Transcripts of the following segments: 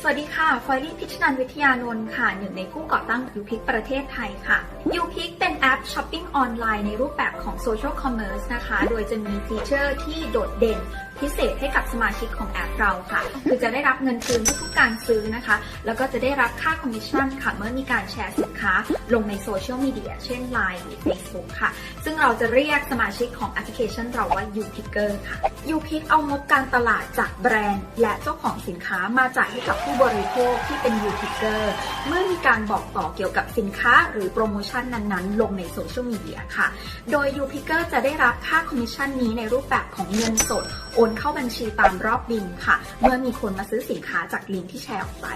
สวัสดีค่ะ ฟอยลี่พิชนันวิทยานนท์ค่ะ หนึ่งในผู้ก่อตั้งยูพิกประเทศไทยค่ะยูพิกเป็นแอปช้อปปิ้งออนไลน์ในรูปแบบของโซเชียลคอมเมอร์สนะคะ โดยจะมีฟีเจอร์ที่โดดเด่นพิเศษให้กับสมาชิกของแอปเราค่ะ คือจะได้รับเงินคืนทุกการซื้อนะคะ แล้วก็จะได้รับค่าคอมมิชชั่นค่ะ เมื่อมีการแชร์สินค้า ลงในโซเชียลมีเดียเช่น Line หรือ Facebook ค่ะ ซึ่งเราจะเรียกสมาชิกของแอปพลิเคชันเราว่า u p i c k e r ค่ะ u p i c เอางบการตลาดจากแบรนด์ และเจ้าของสินค้ามาจ่ายให้กับผู้บริโภคที่เป็น u p i c k e r เมื่อมีการบอกต่อเกี่ยวกับสินค้าหรือโปรโมชั่นนั้นๆ ลงในโซเชียลมีเดียค่ะ โดย u p i c k e r จะได้รับค่าคอมมิชชั่นนี้ในรูปแบบของเงินสด โอนเข้าบัญชีตามรอบบินค่ะ เมื่อมีคนมาซื้อสินค้าจากลิงก์ที่แชร์ออกไป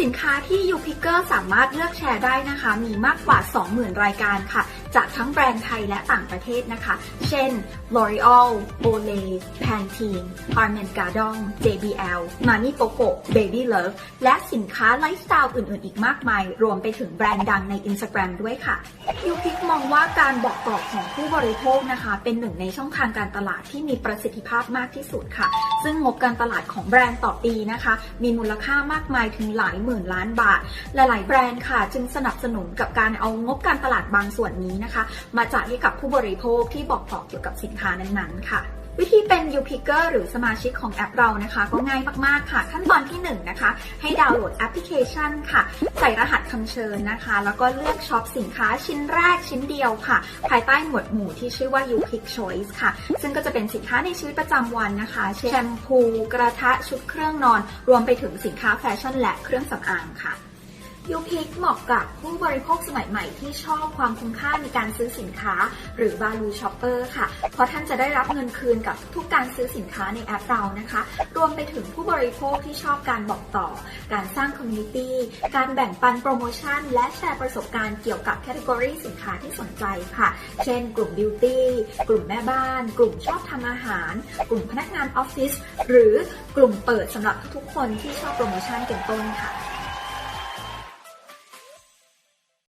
สินค้าที่ u p i c k e r สามารถเลือกแชร์ได้นะคะ มีมากกว่า 20,000 รายการค่ะ จากทั้งแบรนด์ไทยและต่างประเทศนะคะ เช่น L'Oreal, Olay, Pantene, Armand Gardon, JBL, Mani Poco, Baby Love และสินค้าไลฟ์สไตล์อื่นๆ อีกมากมาย รวมไปถึงแบรนด์ดังใน Instagram ด้วยค่ะ u p i c มองว่าการบอกต่อของผู้บริโภคนะคะ เป็นหนึ่งในช่องทางการตลาดที่มีประสิทธิภาพมากที่สุดค่ะ ซึ่งงบการตลาดของแบรนด์ต่อปีนะคะ มีมูลค่ามากมายถึงหลายหมื่นล้านบาท หลายๆ แบรนด์ค่ะ จึงสนับสนุนกับการเอางบการตลาดบางส่วนนี้นะคะ มาจ่ายให้กับผู้บริโภคที่บอกต่อเกี่ยวกับสินค้านั้นๆค่ะวิธีเป็น u p i c k e r หรือสมาชิกของแอปเรานะคะ ก็ง่ายมาก ๆ ค่ะ ขั้นตอนที่ 1 นะคะ ให้ดาวน์โหลดแอปพลิเคชันค่ะ ใส่รหัสคำเชิญนะคะ แล้วก็เลือกช็อปสินค้าชิ้นแรกชิ้นเดียวค่ะ ภายใต้หมวดหมู่ที่ชื่อว่า u p i c Choice ค่ะ ซึ่งก็จะเป็นสินค้าในชีวิตประจำวันนะคะ เช่นแชมพู กระทะชุดเครื่องนอน รวมไปถึงสินค้าแฟชั่นและเครื่องสำอางค่ะ ยูพิกเหมาะกับผู้บริโภคสมัยใหม่ที่ชอบความคุ้มค่าในการซื้อสินค้า หรือ value shopper ค่ะ เพราะท่านจะได้รับเงินคืนกับทุกการซื้อสินค้าในแอปเรานะคะ รวมไปถึงผู้บริโภคที่ชอบการบอกต่อ การสร้างคอมมูนิตี้การแบ่งปันโปรโมชั่น และแชร์ประสบการณ์เกี่ยวกับแคตตากรีสินค้าที่สนใจค่ะ เช่น กลุ่มบิวตี้กลุ่มแม่บ้าน กลุ่มชอบทำอาหาร กลุ่มพนักงานออฟฟิศหรือกลุ่มเปิดสำหรับทุกๆคนที่ชอบโปรโมชั่นเป็นต้นค่ะ